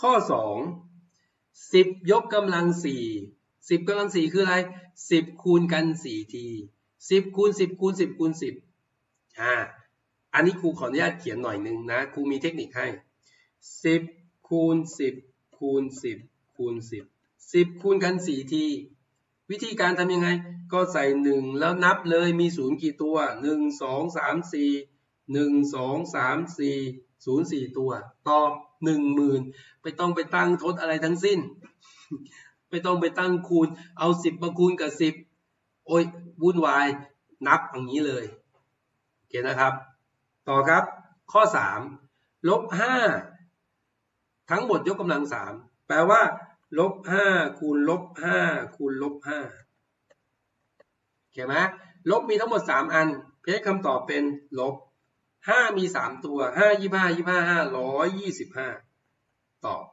ข้อ 2 10 ยกกำลัง 4 10กำลัง 4 คืออะไร 10 คูณกัน 4 ที 10 คูณ 10 คูณ 10 คูณ 10อ่าอันนี้ครูขออนุญาตเขียนหน่อยนึงนะ ครูมีเทคนิคให้ 10 คูณ 10 คูณ 10 คูณ 10 10 คูณกัน 4 ที วิธีการทำยังไง ก็ใส่ 1 แล้วนับเลยมีศูนย์กี่ตัว 1 2 3 4 1 2 3 4 0 4ตัว ตอบ10,000ไม่ต้องไปตั้งทดอะไรทั้งสิ้น ไม่ต้องไปตั้งคูณ เอา10มาคูณกับ10โอ้ยวุ่นวาย นับอย่างนี้เลยโอเคนะครับ ต่อครับ ข้อ3ลบ5ทั้งหมดยกกำลัง3แปลว่าลบ5คูณลบ5คูณลบ5โอเคไหมลบมีทั้งหมด3อัน เพชรคำตอบเป็นลบ 5มี3ตัว5 25 25 5 125ตอบ